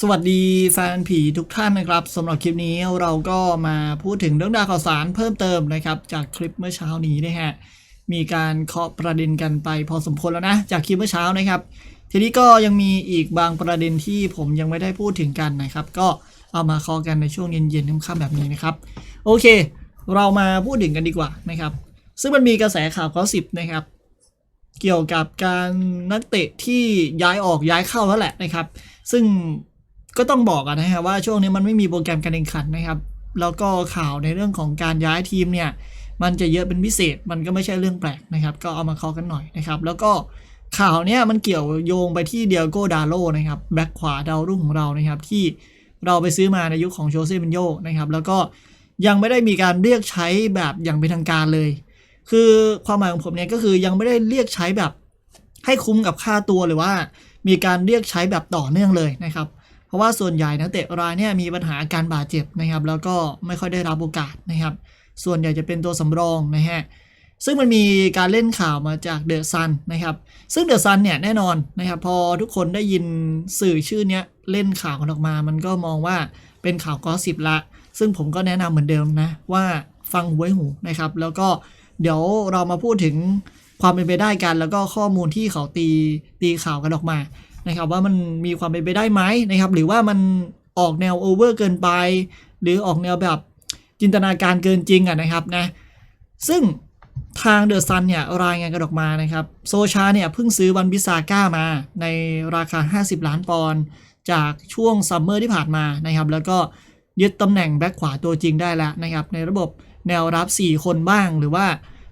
สวัสดีแฟนผีทุกท่านนะครับสำหรับคลิปนี้เราก็มาพูดถึงเรื่องราวข่าวสารเพิ่มเติมนะครับ จากคลิปเมื่อเช้านี้นะฮะมีการเคาะประเด็นกันไปพอสมควรแล้วนะ จากคลิปเมื่อเช้านะครับ ทีนี้ก็ยังมีอีกบางประเด็นที่ผมยังไม่ได้พูดถึงกันนะครับ ก็เอามาเคาะกันในช่วงเย็นๆค่ำๆแบบนี้นะครับ โอเค เรามาพูดถึงกันดีกว่านะครับ ซึ่งมันมีกระแสข่าวข้อสิบนะครับ เกี่ยวกับการนักเตะที่ย้ายออกย้ายเข้าแล้วแหละนะครับ ซึ่ง ก็ต้องบอกกันนะฮะว่าช่วงนี้มันไม่มีโปรแกรมการแข่งขันนะครับ แล้วก็ข่าวในเรื่องของการย้ายทีมเนี่ยมันจะเยอะเป็นพิเศษมันก็ไม่ใช่เรื่องแปลกนะครับ ก็เอามาเคาะกันหน่อยนะครับ แล้วก็ข่าวเนี้ยมันเกี่ยวโยงไปที่เดียโกดาโลนะครับแบ็คขวาดาวรุ่งของเรานะครับ ที่เราไปซื้อมาในยุคของโชเซ่มินโยนะครับ แล้วก็ยังไม่ได้มีการเรียกใช้แบบอย่างเป็นทางการเลย คือความหมายของผมเนี่ยก็คือยังไม่ได้เรียกใช้แบบให้คุ้มกับค่าตัวหรือว่า มีการเรียกใช้แบบต่อเนื่องเลยนะครับเราะว่าส่วนใหญ่นักเตะรายเนี่ยมีปัญหาการบาดเจ็บนะครับ แล้วก็ไม่ค่อยได้รับโอกาสนะครับ ส่วนใหญ่จะเป็นตัวสำรองนะฮะซึ่งมันมีการเล่นข่าวมาจากเดอะซันนะครับ ซึ่งเดอะซันเนี่ยแน่นอนนะครับ พอทุกคนได้ยินสื่อชื่อเนี้ยเล่นข่าวกันออกมา มันก็มองว่าเป็นข่าวกอสิบละ ซึ่งผมก็แนะนำเหมือนเดิมนะ ว่าฟังหูไว้หูนะครับ แล้วก็เดี๋ยวเรามาพูดถึงความเป็นไปได้กัน แล้วก็ข้อมูลที่เขาตีตีข่าวกันออกมา นะครับว่ามันมีความเป็นไปได้ไหมนะครับหรือว่ามันออกแนวโอเวอร์เกินไป หรือออกแนวแบบจินตนาการเกินจริงอะนะครับนะซึ่งทางเดอะซันเนี่ยรายงานกันออกมานะครับ โซชาเนี่ยเพิ่งซื้อวันบิซาก้ามาในราคา 50 ล้านปอนด์จากช่วงซัมเมอร์ที่ผ่านมานะครับ แล้วก็ยึดตำแหน่งแบ็คขวาตัวจริงได้แล้วนะครับ ในระบบแนวรับ 4 คนบ้างหรือว่า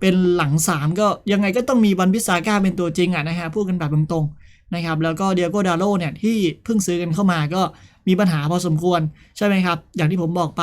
เป็นหลัง 3 ก็ยังไงก็ต้องมีวันบิซาก้าเป็นตัวจริงอะนะฮะพูดกันแบบตรงๆ นะครับแล้วก็เดียโกดาโลเนี่ยที่เพิ่งซื้อกันเข้ามาก็มีปัญหาพอสมควรใช่ไหมครับ อย่างที่ผมบอกไป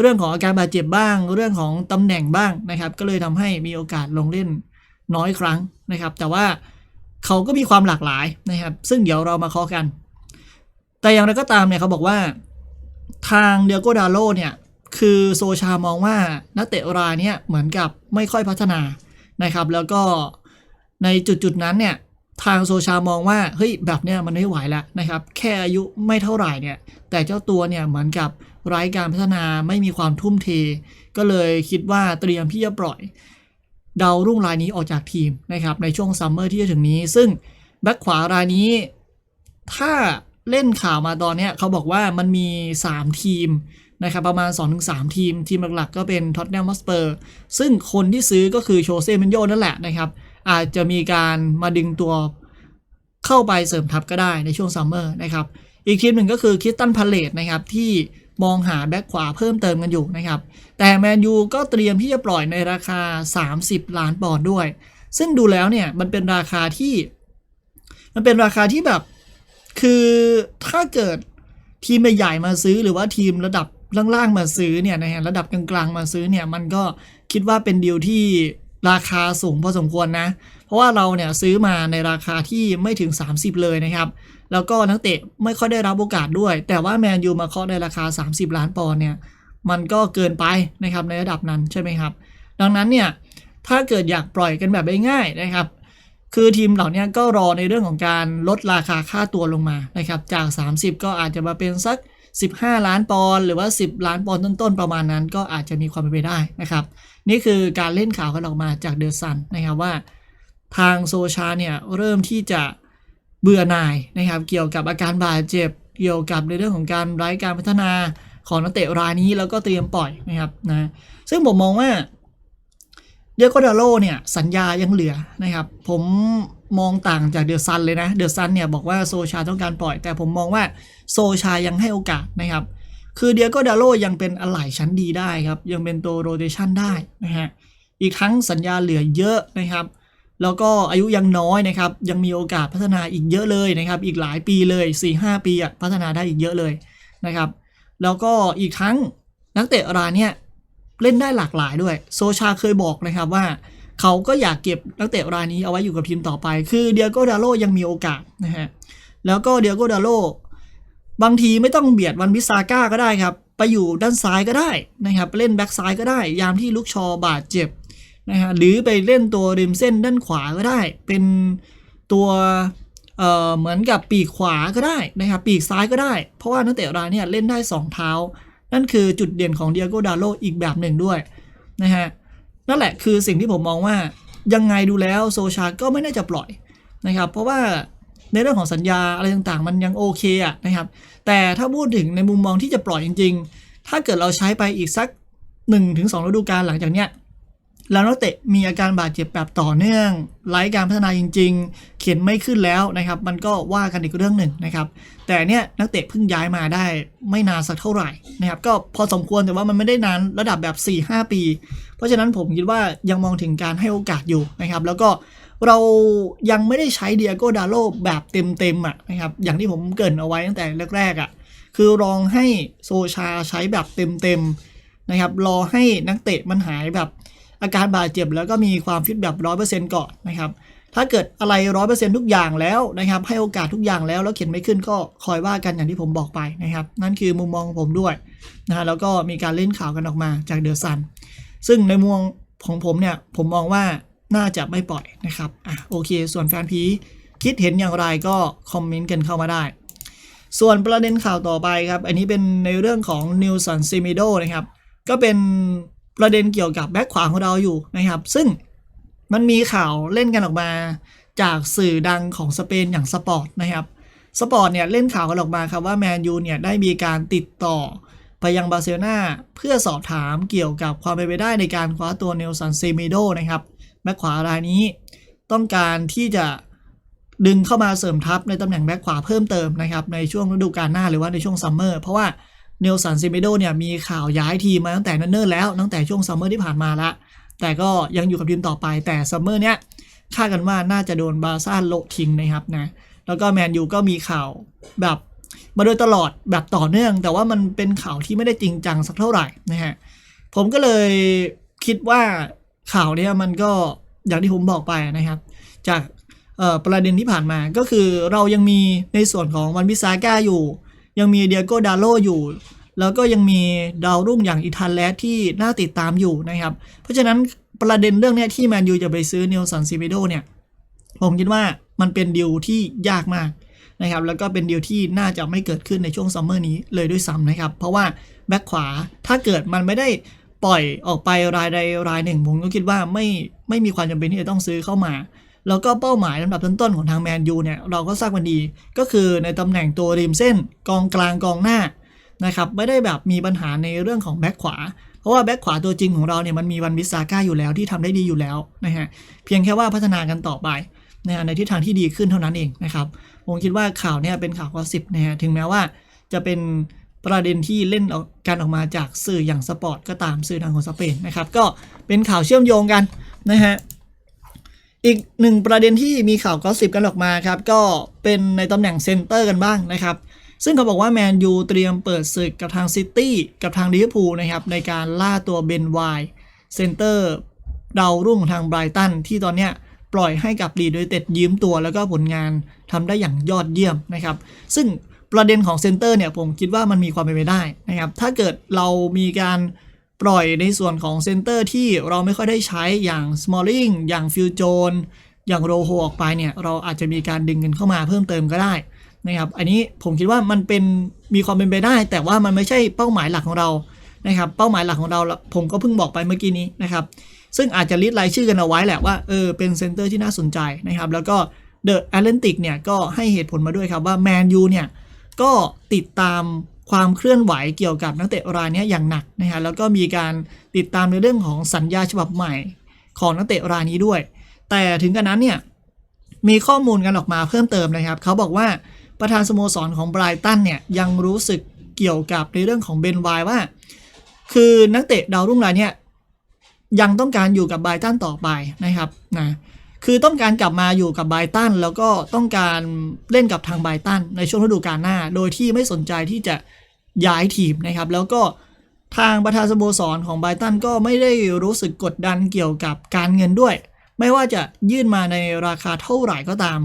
เรื่องของอาการบาดเจ็บบ้าง เรื่องของตำแหน่งบ้างนะครับ ก็เลยทำให้มีโอกาสลงเล่นน้อยครั้งนะครับ แต่ว่าเขาก็มีความหลากหลายนะครับ ซึ่งเดี๋ยวเรามาเคาะกัน แต่อย่างไรก็ตามเนี่ยเขาบอกว่าทางเดียโกดาโลเนี่ยคือโซชามองว่านักเตะรายเนี่ยเหมือนกับไม่ค่อยพัฒนานะครับ แล้วก็ในจุดจุดๆนั้นเนี่ย ทางโซชามองว่าเฮ้ยแบบเนี้ยมันไม่ไหวแล้วนะครับ แค่อายุไม่เท่าไหร่เนี่ย แต่เจ้าตัวเนี่ยเหมือนกับไร้การพัฒนาไม่มีความทุ่มเท ก็เลยคิดว่าเตรียมที่จะปล่อย ดาวรุ่งรายนี้ออกจากทีมนะครับในช่วงซัมเมอร์ที่จะถึงนี้ ซึ่งแบ็คขวารายนี้ ถ้าเล่นข่าวมาตอนเนี้ยเขาบอกว่ามันมี 3 ทีมนะครับประมาณ 2-3 ทีม ทีมหลักๆ ก็เป็นท็อตแนม h สเปอร์ซึ่งคนที่ซื้อก็คือโชเซ่เมนโยนั่นแหละนะครับ อาจจะมีการมาดึงตัวเข้าไปเสริมทัพก็ได้ในช่วงซัมเมอร์นะครับ อีกทีมหนึ่งก็คือคิสตันพาเลตนะครับที่มองหาแบ็คขวาเพิ่มเติมกันอยู่นะครับ แต่แมนยูก็เตรียมที่จะปล่อยในราคา 30 ล้านปอนด์ด้วย ซึ่งดูแล้วเนี่ยมันเป็นราคาที่ มันเป็นราคาที่แบบ คือถ้าเกิดทีมใหญ่มาซื้อหรือว่าทีมระดับล่างๆมาซื้อเนี่ยนะฮะระดับกลางๆมาซื้อเนี่ยมันก็คิดว่าเป็นดีลที่ ราคาสูงพอสมควรนะ เพราะว่าเราเนี่ยซื้อมาในราคาที่ไม่ถึง 30 เลยนะครับ แล้วก็นักเตะไม่ค่อยได้รับโอกาสด้วย แต่ว่าแมนยูมาเคาะในราคา 30 ล้านปอนด์เนี่ย มันก็เกินไปนะครับในระดับนั้นใช่ไหมครับ ดังนั้นเนี่ยถ้าเกิดอยากปล่อยกันแบบง่ายๆนะครับ คือทีมเหล่านี้ก็รอในเรื่องของการลดราคาค่าตัวลงมานะครับ จาก 30 ก็อาจจะมาเป็นสัก 15 ล้านปอนด์หรือว่า 10 ล้านปอนด์ต้นๆ ประมาณนั้น ก็อาจจะมีความเป็นไปได้นะครับ นี่คือการเล่นข่าวกันออกมาจากเดอะซันนะครับว่า ทางโซชาเนี่ยเริ่มที่จะเบื่อหน่ายนะครับ เกี่ยวกับอาการบาดเจ็บเกี่ยวกับในเรื่องของการไร้การพัฒนาของนักเตะรายนี้แล้วก็เตรียมปล่อยนะครับนะซึ่งผมมองว่าเดียโกดาโลเนี่ยสัญญายังเหลือนะครับ ผม มองต่างจากเดอะซันเลยนะเดอะซันเนี่ยบอกว่าโซชาต้องการปล่อย แต่ผมมองว่าโซชายังให้โอกาสนะครับ คือเดียโกดาโลยังเป็นอะไหล่ชั้นดีได้ครับ ยังเป็นตัวโรเตชันได้นะฮะอีกทั้งสัญญาเหลือเยอะนะครับ แล้วก็อายุยังน้อยนะครับ ยังมีโอกาสพัฒนาอีกเยอะเลยนะครับ อีกหลายปีเลย 4-5 ปีอะพัฒนาได้อีกเยอะเลยนะครับ แล้วก็อีกทั้งนักเตะรายเนี่ยเล่นได้หลากหลายด้วย โซชาเคยบอกนะครับว่า เขาก็อยากเก็บนักเตะรายนี้เอาไว้อยู่กับทีมต่อไป คือเดียโกดาโลยังมีโอกาสนะฮะแล้วก็เดียโกดาโลบางทีไม่ต้องเบียดวันวิซาก้าก็ได้ครับ ไปอยู่ด้านซ้ายก็ได้นะครับเล่นแบ็กซ้ายก็ได้ ยามที่ลุกชอบาดเจ็บนะฮะหรือไปเล่นตัวริมเส้นด้านขวาก็ได้ เป็นตัวเอ่อเหมือนกับปีกขวาก็ได้นะครับปีกซ้ายก็ได้ เพราะว่านักเตะรายเนี่ยเล่นได้ 2 เท้า นั่นคือจุดเด่นของเดียโกดาโลอีกแบบหนึ่งด้วยนะฮะ นั่นแหละคือสิ่งที่ผมมองว่ายังไงดูแล้วโซชาก็ไม่น่าจะปล่อยนะครับ เพราะว่าในเรื่องของสัญญาอะไรต่างๆ มันยังโอเคอะนะครับ แต่ถ้าพูดถึงในมุมมองที่จะปล่อยจริง ๆ ถ้าเกิดเราใช้ไปอีกสัก 1-2ฤดูกาลหลังจากเนี้ย แล้วนักเตะมีอาการบาดเจ็บแบบต่อเนื่องไร้การพัฒนาจริง ๆ เขียนไม่ขึ้นแล้วนะครับ มันก็ว่ากันอีกเรื่องหนึ่งนะครับ แต่เนี่ยนักเตะเพิ่งย้ายมาได้ไม่นานสักเท่าไหร่นะครับ ก็พอสมควรแต่ว่ามันไม่ได้นานระดับแบบ 4-5 ปี เพราะฉะนั้นผมคิดว่ายังมองถึงการให้โอกาสอยู่นะครับ แล้วก็เรายังไม่ได้ใช้เดียโกดาโลแบบเต็มๆอะนะครับ อย่างที่ผมเกรินเอาไว้ตั้งแต่แรกๆอะ คือลองให้โซชาใช้แบบเต็มๆนะครับ รอให้นักเตะมันหายแบบ อาการบาดเจ็บแล้วก็มีความฟิตแบบร้อยเปอร์เซ็นต์ก่อนนะครับ ถ้าเกิดอะไรร้อยเปอร์เซ็นต์ทุกอย่างแล้วนะครับ ให้โอกาสทุกอย่างแล้วแล้วเขียนไม่ขึ้นก็คอยว่ากันอย่างที่ผมบอกไปนะครับ นั่นคือมุมมองของผมด้วยนะฮะแล้วก็มีการเล่นข่าวกันออกมาจากเดอะซันซึ่งในมุมของผมเนี่ยผมมองว่าน่าจะไม่ปล่อยนะครับอะโอเค ส่วนแฟนพีคิดเห็นอย่างไรก็คอมเมนต์กันเข้ามาได้ ส่วนประเด็นข่าวต่อไปครับ อันนี้เป็นในเรื่องของนิวสันซิมิโดนะครับ ก็เป็น ประเด็นเกี่ยวกับแบ็คขวาของเราอยู่นะครับ ซึ่งมันมีข่าวเล่นกันออกมาจากสื่อดังของสเปนอย่างสปอร์ตนะครับสปอร์ตเนี่ยเล่นข่าวกันออกมาครับว่าแมนยูเนี่ยได้มีการติดต่อไปยังบาร์เซโลนาเพื่อสอบถามเกี่ยวกับความเป็นไปได้ในการคว้าตัวเนลสันเซมิโดนะครับแบ็คขวารายนี้ ต้องการที่จะดึงเข้ามาเสริมทัพในตำแหน่งแบ็คขวาเพิ่มเติมนะครับในช่วงฤดูกาลหน้าหรือว่าในช่วงซัมเมอร์เพราะว่า เนลสันเซมิโดเนี่ยมีข่าวย้ายทีมมาตั้งแต่นันเนิ่นแล้วตั้งแต่ช่วงซัมเมอร์ที่ผ่านมาละแต่ก็ยังอยู่กับทีมต่อไปแต่ซัมเมอร์เนี้ยคาดกันว่าน่าจะโดนบาร์ซ่าโลทิ้งนะครับนะแล้วก็แมนยูก็มีข่าวแบบมาโดยตลอดแบบต่อเนื่อง แต่ว่ามันเป็นข่าวที่ไม่ได้จริงจังสักเท่าไหร่นะฮะผมก็เลยคิดว่าข่าวเนี้ยมันก็อย่างที่ผมบอกไปนะครับ จากประเด็นที่ผ่านมาก็คือเรายังมีในส่วนของวันวิซาก้าอยู่ ยังมีเดียโกดาโลอยู่ แล้วก็ยังมีดาวรุ่งอย่างอิทานแลสที่น่าติดตามอยู่นะครับ เพราะฉะนั้นประเด็นเรื่องนี้ที่แมนยูจะไปซื้อเนลสันซิมิโดเนี่ย ผมคิดว่ามันเป็นดีลที่ยากมากนะครับ แล้วก็เป็นดีลที่น่าจะไม่เกิดขึ้นในช่วงซัมเมอร์นี้เลยด้วยซ้ำนะครับ เพราะว่าแบ็คขวาถ้าเกิดมันไม่ได้ปล่อยออกไปรายใดรายหนึ่ง ผมก็คิดว่าไม่ไม่มีความจำเป็นที่จะต้องซื้อเข้ามา แล้วก็เป้าหมายลำดับต้นๆของทางแมนยูเนี่ยเราก็ทราบกันดี ก็คือในตำแหน่งตัวริมเส้นกองกลางกองหน้านะครับไม่ได้แบบมีปัญหาในเรื่องของแบ็คขวา เพราะว่าแบ็คขวาตัวจริงของเราเนี่ยมันมีวันวิสซาก้าอยู่แล้วที่ทำได้ดีอยู่แล้วนะฮะเพียงแค่ว่าพัฒนากันต่อไปนะฮะในทิศทางที่ดีขึ้นเท่านั้นเองนะครับผมคิดว่าข่าวเนี่ยเป็นข่าวกอสิบนะฮะถึงแม้ว่าจะเป็นประเด็นที่เล่นออกการออกมาจากสื่ออย่างสปอร์ตก็ตามสื่อดังของสเปนนะครับก็เป็นข่าวเชื่อมโยงกันนะฮะ อีกหนึ่งประเด็นที่มีข่าวกอสิบกันออกมาครับก็เป็นในตำแหน่งเซนเตอร์กันบ้างนะครับซึ่งเขาบอกว่าแมนยูเตรียมเปิดศึกกับทางซิตี้กับทางลิเวอร์พูลนะครับในการล่าตัวเบนไวเซนเตอร์ดาวรุ่งทางไบรตันที่ตอนเนี้ยปล่อยให้กับลีดโดยเต็ดยืมตัว แล้วก็ผลงานทำได้อย่างยอดเยี่ยมนะครับซึ่งประเด็นของเซนเตอร์เนี่ยผมคิดว่ามันมีความเป็นไปได้นะครับถ้าเกิดเรามีการ ปล่อยในส่วนของเซนเตอร์ที่เราไม่ค่อยได้ใช้อย่าง Smalling อย่างฟิลโจนอย่างโรโฮออกไปเนี่ย เราอาจจะมีการดึงเงินเข้ามาเพิ่มเติมก็ได้นะครับ อันนี้ผมคิดว่ามันเป็นมีความเป็นไปได้ แต่ว่ามันไม่ใช่เป้าหมายหลักของเรานะครับ เป้าหมายหลักของเราผมก็เพิ่งบอกไปเมื่อกี้นี้นะครับ ซึ่งอาจจะลิสต์รายชื่อกันเอาไว้แหละว่าเออเป็นเซนเตอร์ที่น่าสนใจนะครับ แล้วก็เดอะแอตแลนติกเนี่ยก็ให้เหตุผลมาด้วยครับว่าแมนยูเนี่ยก็ติดตาม ความเคลื่อนไหวเกี่ยวกับนักเตะรายนี้อย่างหนักนะฮะแล้วก็มีการติดตามในเรื่องของสัญญาฉบับใหม่ของนักเตะรายนี้ด้วย แต่ถึงกระนั้นเนี่ยมีข้อมูลกันออกมาเพิ่มเติมนะครับ เขาบอกว่าประธานสโมสรของไบรตันเนี่ยยังรู้สึกเกี่ยวกับในเรื่องของเบนไวว่า คือนักเตะดาวรุ่งรายเนี่ยยังต้องการอยู่กับไบรตันต่อไปนะครับนะ คือต้องการกลับมาอยู่กับไบตันแล้วก็ต้องการเล่นกับทางไบตันในช่วงฤดูกาลหน้า โดยที่ไม่สนใจที่จะย้ายทีมนะครับ แล้วก็ทางประธานสโมสรของไบตันก็ไม่ได้รู้สึกกดดันเกี่ยวกับการเงินด้วย ไม่ว่าจะยื่นมาในราคาเท่าไหร่ก็ตาม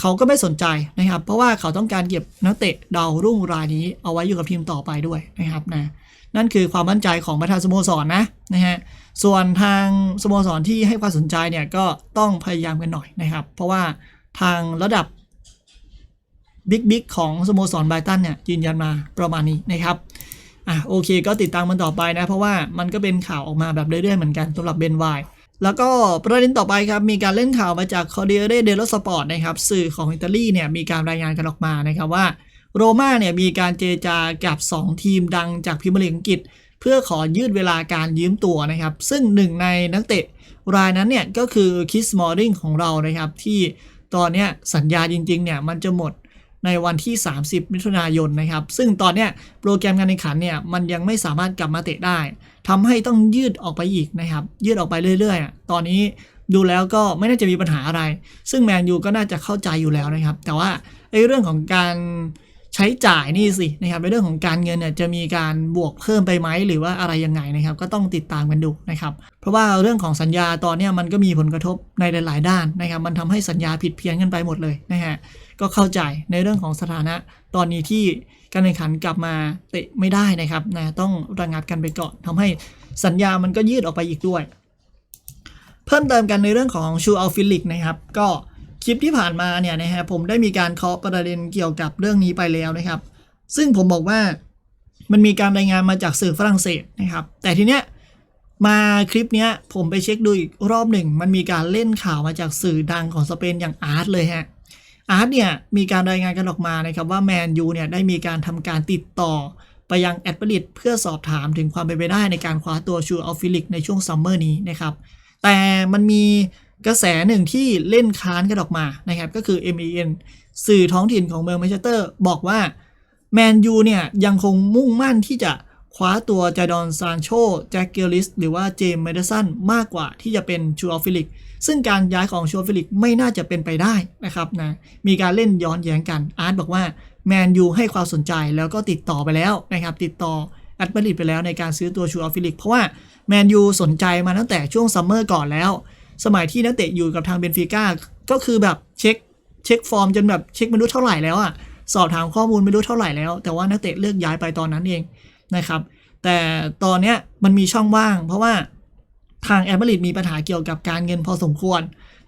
เขาก็ไม่สนใจนะครับ เพราะว่าเขาต้องการเก็บนักเตะดาวรุ่งรายนี้เอาไว้อยู่กับทีมต่อไปด้วยนะครับนะนั่นคือความมั่นใจของประธานสโมสรนะนะฮะส่วนทางสโมสรที่ให้ความสนใจเนี่ยก็ต้องพยายามกันหน่อยนะครับ เพราะว่าทางระดับบิ๊กบิ๊กของสโมสรไบรตันเนี่ยยืนยันมาประมาณนี้นะครับอะโอเคก็ติดตามมันต่อไปนะ เพราะว่ามันก็เป็นข่าวออกมาแบบเรื่อยๆเหมือนกันสำหรับเบนไว แล้วก็ประเด็นต่อไปครับ มีการเล่นข่าวมาจาก Corriere dello Sport นะครับ สื่อของอิตาลีเนี่ยมีการรายงานกันออกมานะครับว่าโรม่าเนี่ยมีการเจรจากับ 2 ทีมดังจากพรีเมียร์ลีอังกฤษ เพื่อขอยืดเวลาการยืมตัวนะครับ ซึ่งหนึ่งในนักเตะรายนั้นเนี่ยก็คือคิสมอร์ริงของเรานะครับ ที่ตอนเนี้ยสัญญาจริงๆเนี่ยมันจะหมดในวันที่ 30 มิถุนายนนะครับ ซึ่งตอนเนี้ยโปรแกรมการแข่งขันเนี่ยมันยังไม่สามารถกลับมาเตะได้ ทำให้ต้องยืดออกไปอีกนะครับ ยืดออกไปเรื่อยๆ ตอนนี้ดูแล้วก็ไม่น่าจะมีปัญหาอะไร ซึ่งแมนยูก็น่าจะเข้าใจอยู่แล้วนะครับ แต่ว่าไอ้เรื่องของการใช้จ่ายนี่สินะครับในเรื่องของการเงินเนี่ยจะมีการบวกเพิ่มไปไหมหรือว่าอะไรยังไงนะครับ ก็ต้องติดตามกันดูนะครับ เพราะว่าเรื่องของสัญญาตอนนี้มันก็มีผลกระทบในหลาย ๆ ด้านนะครับ มันทำให้สัญญาผิดเพี้ยนกันไปหมดเลยนะฮะก็เข้าใจในเรื่องของสถานะตอนนี้ที่ การแข่งขันกลับมาเตะไม่ได้นะครับนะต้องระงับกันไปก่อนทำให้สัญญามันก็ยืดออกไปอีกด้วย เพิ่มเติมกันในเรื่องของชูอัลฟิลิกนะครับก็คลิปที่ผ่านมาเนี่ยนะฮะผมได้มีการเคาะประเด็นเกี่ยวกับเรื่องนี้ไปแล้วนะครับ ซึ่งผมบอกว่ามันมีการรายงานมาจากสื่อฝรั่งเศสนะครับ แต่ทีเนี้ยมาคลิปเนี้ยผมไปเช็คดูอีกรอบหนึ่ง มันมีการเล่นข่าวมาจากสื่อดังของสเปนอย่างอาร์ตเลยฮะ อาร์ตเนี่ยมีการรายงานกันออกมานะครับว่าแมนยูเนี่ยได้มีการทำการติดต่อไปยังแอดเปริตเพื่อสอบถามถึงความเป็นไปได้ในการคว้าตัวชูอัลฟิลิกในช่วงซัมเมอร์นี้นะครับ แต่มันมีกระแสหนึ่งที่เล่นค้านกันออกมานะครับ ก็คือ MEN สื่อท้องถิ่นของเมืองแมนเชสเตอร์บอกว่าแมนยูเนี่ยยังคงมุ่งมั่นที่จะคว้าตัวจาดอนซานโชแจ็คเกลลิสหรือว่าเจมส์เมดสันมากกว่าที่จะเป็นชูอัลฟิลิก ซึ่งการย้ายของชูอัลฟิลิกไม่น่าจะเป็นไปได้นะครับนะมีการเล่นย้อนแย้งกันอาร์ตบอกว่าแมนยูให้ความสนใจแล้วก็ติดต่อไปแล้วนะครับติดต่อแอดมาริดไปแล้วในการซื้อตัวชูอัลฟิลิกเพราะว่าแมนยูสนใจมาตั้งแต่ช่วงซัมเมอร์ก่อนแล้ว สมัยที่นักเตะอยู่กับทางเบนฟิก้าก็คือแบบเช็คเช็คฟอร์มจนแบบเช็คไม่รู้เท่าไหร่แล้วอะสอบถามข้อมูลไม่รู้เท่าไหร่แล้ว แต่ว่านักเตะเลือกย้ายไปตอนนั้นเองนะครับแต่ตอนเนี้ยมันมีช่องว่าง เพราะว่า ทางแอมเบริดมีปัญหาเกี่ยวกับการเงินพอสมควร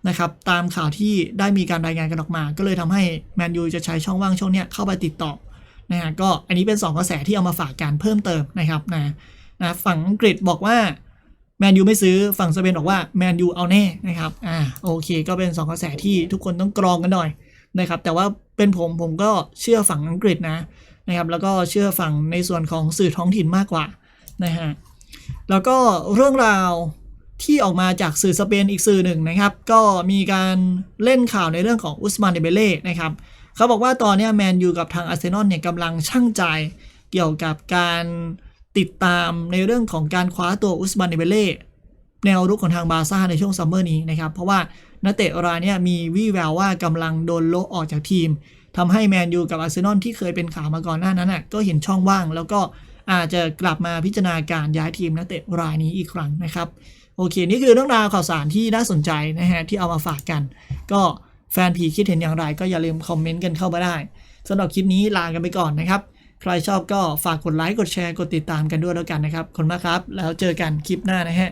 นะครับตามข่าวที่ได้มีการรายงานกันออกมา ก็เลยทำให้แมนยูจะใช้ช่องว่างช่วงเนี้ยเข้าไปติดต่อนะฮะก็อันนี้เป็น 2 กระแสที่เอามาฝากกันเพิ่มเติมนะครับนะนะฝั่งอังกฤษบอกว่าแมนยูไม่ซื้อฝั่งสเปนบอกว่าแมนยูเอาแน่นะครับอ่าโอเค ก็เป็น 2 กระแสที่ทุกคนต้องกรองกันหน่อยนะครับแต่ว่าเป็นผมผมก็เชื่อฝั่งอังกฤษนะนะครับแล้วก็เชื่อฝั่งในส่วนของสื่อท้องถิ่นมากกว่านะฮะแล้วก็เรื่องราว ที่ออกมาจากสื่อสเปนอีกสื่อหนึ่งนะครับ ก็มีการเล่นข่าวในเรื่องของอุสมานเดเบเล่นะครับเขาบอกว่าตอนนี้แมนยูกับทางอาร์เซนอลเนี่ยกำลังช่างใจเกี่ยวกับการติดตามในเรื่องของการคว้าตัวอุสมานเดเบเล่แนวรุกของทางบาร์ซ่าในช่วงซัมเมอร์นี้นะครับ เพราะว่านักเตะรายเนี้มีวี่แววว่ากำลังโดนโละออกจากทีมทำให้แมนยูกับอาร์เซนอลที่เคยเป็นข่าวมาก่อนหน้านั้นน่ะก็เห็นช่องว่าง แล้วก็อาจจะกลับมาพิจารณาการย้ายทีมนักเตะรายนี้อีกครั้งนะครับ โอเค นี่คือเรื่องราวข่าวสารที่น่าสนใจนะฮะที่เอามาฝากกัน ก็แฟนผีคิดเห็นอย่างไร ก็อย่าลืมคอมเมนต์กันเข้ามาได้สำหรับคลิปนี้ลากันไปก่อนนะครับ ใครชอบก็ฝากกดไลค์กดแชร์กดติดตามกันด้วยแล้วกันนะครับขอบคุณมากครับ แล้วเจอกันคลิปหน้านะฮะ